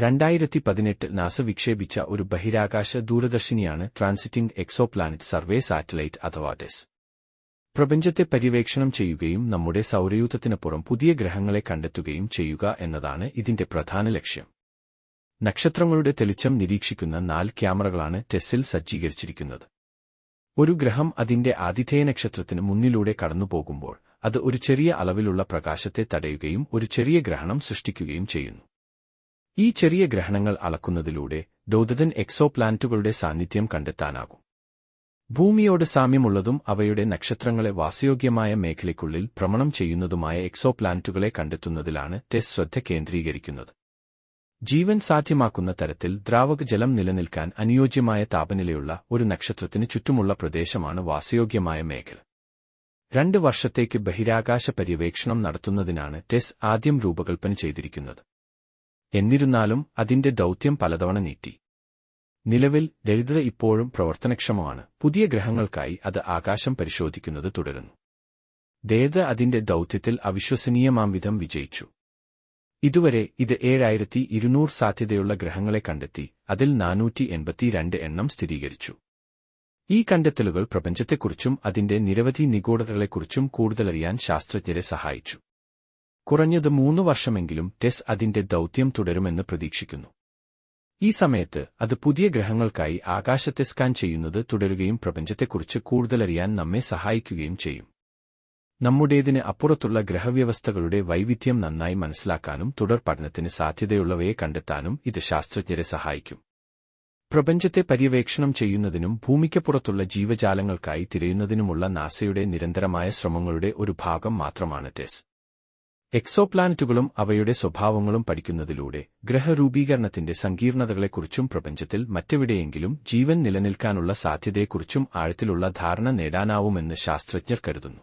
രണ്ടായിരത്തി പതിനെട്ട് നാസ വിക്ഷേപിച്ച ഒരു ബഹിരാകാശ ദൂരദർശിനിയാണ് ട്രാൻസിറ്റിംഗ് എക്സോപ്ലാനറ്റ് സർവേ സാറ്റലൈറ്റ് അഥവാ ഡെസ്. പ്രപഞ്ചത്തെ പര്യവേക്ഷണം ചെയ്യുകയും നമ്മുടെ സൗരയൂഥത്തിനപ്പുറം പുതിയ ഗ്രഹങ്ങളെ കണ്ടെത്തുകയും ചെയ്യുക എന്നതാണ് ഇതിന്റെ പ്രധാന ലക്ഷ്യം. നക്ഷത്രങ്ങളുടെ തെളിച്ചം നിരീക്ഷിക്കുന്ന നാല് ക്യാമറകളാണ് ടെസ്സിൽ സജ്ജീകരിച്ചിരിക്കുന്നത്. ഒരു ഗ്രഹം അതിന്റെ ആതിഥേയ നക്ഷത്രത്തിന് മുന്നിലൂടെ കടന്നുപോകുമ്പോൾ അത് ഒരു ചെറിയ അളവിലുള്ള പ്രകാശത്തെ തടയുകയും ഒരു ചെറിയ ഗ്രഹണം സൃഷ്ടിക്കുകയും ചെയ്യുന്നു. ഈ ചെറിയ ഗ്രഹണങ്ങൾ അളക്കുന്നതിലൂടെ ദൗതൻ എക്സോപ്ലാനറ്റുകളുടെ സാന്നിധ്യം കണ്ടെത്താനാകും. ഭൂമിയോട് സാമ്യമുള്ളതും അവയുടെ നക്ഷത്രങ്ങളെ വാസയോഗ്യമായ മേഖലയ്ക്കുള്ളിൽ ഭ്രമണം ചെയ്യുന്നതുമായ എക്സോപ്ലാനറ്റുകളെ കണ്ടെത്തുന്നതിലാണ് ടെസ് ശ്രദ്ധ കേന്ദ്രീകരിക്കുന്നത്. ജീവൻ സാധ്യമാക്കുന്ന തരത്തിൽ ദ്രാവക ജലം നിലനിൽക്കാൻ അനുയോജ്യമായ താപനിലയുള്ള ഒരു നക്ഷത്രത്തിന് ചുറ്റുമുള്ള പ്രദേശമാണ് വാസയോഗ്യമായ മേഖല. രണ്ട് വർഷത്തേക്ക് ബഹിരാകാശ പര്യവേക്ഷണം നടത്തുന്നതിനാണ് ടെസ് ആദ്യം രൂപകൽപ്പന ചെയ്തിരിക്കുന്നത്. എന്നിരുന്നാലും അതിന്റെ ദൗത്യം പലതവണ നീട്ടി. നിലവിൽ ദരിദ്ര ഇപ്പോഴും പ്രവർത്തനക്ഷമമാണ്. പുതിയ ഗ്രഹങ്ങൾക്കായി അത് ആകാശം പരിശോധിക്കുന്നത് തുടരുന്നു. ദരിദ്ര അതിന്റെ ദൗത്യത്തിൽ അവിശ്വസനീയമാം വിധം വിജയിച്ചു. ഇതുവരെ ഇത് ഏഴായിരത്തി ഇരുന്നൂറ് സാധ്യതയുള്ള ഗ്രഹങ്ങളെ കണ്ടെത്തി അതിൽ നാനൂറ്റി എൺപത്തിരണ്ട് എണ്ണം സ്ഥിരീകരിച്ചു. ഈ കണ്ടെത്തലുകൾ പ്രപഞ്ചത്തെക്കുറിച്ചും അതിന്റെ നിരവധി നിഗൂഢതകളെക്കുറിച്ചും കൂടുതലറിയാൻ ശാസ്ത്രജ്ഞരെ സഹായിച്ചു. കുറഞ്ഞത് മൂന്ന് വർഷമെങ്കിലും ടെസ് അതിന്റെ ദൗത്യം തുടരുമെന്ന് പ്രതീക്ഷിക്കുന്നു. ഈ സമയത്ത് അത് പുതിയ ഗ്രഹങ്ങൾക്കായി ആകാശത്തെ സ്കാൻ ചെയ്യുന്നത് തുടരുകയും പ്രപഞ്ചത്തെക്കുറിച്ച് കൂടുതലറിയാൻ നമ്മെ സഹായിക്കുകയും ചെയ്യും. നമ്മുടേതിന് അപ്പുറത്തുള്ള ഗ്രഹവ്യവസ്ഥകളുടെ വൈവിധ്യം നന്നായി മനസ്സിലാക്കാനും തുടർ പഠനത്തിന് സാധ്യതയുള്ളവയെ കണ്ടെത്താനും ഇത് ശാസ്ത്രജ്ഞരെ സഹായിക്കും. പ്രപഞ്ചത്തെ പര്യവേക്ഷണം ചെയ്യുന്നതിനും ഭൂമിക്കപ്പുറത്തുള്ള ജീവജാലങ്ങൾക്കായി തിരയുന്നതിനുമുള്ള നാസയുടെ നിരന്തരമായ ശ്രമങ്ങളുടെ ഒരു ഭാഗം മാത്രമാണ് ടെസ്. എക്സോപ്ലാനറ്റുകളും അവയുടെ സ്വഭാവങ്ങളും പഠിക്കുന്നതിലൂടെ ഗ്രഹരൂപീകരണത്തിന്റെ സങ്കീർണതകളെക്കുറിച്ചും പ്രപഞ്ചത്തിൽ മറ്റെവിടെയെങ്കിലും ജീവൻ നിലനിൽക്കാനുള്ള സാധ്യതയെക്കുറിച്ചും ആഴത്തിലുള്ള ധാരണ നേടാനാവുമെന്ന് ശാസ്ത്രജ്ഞർ കരുതുന്നു.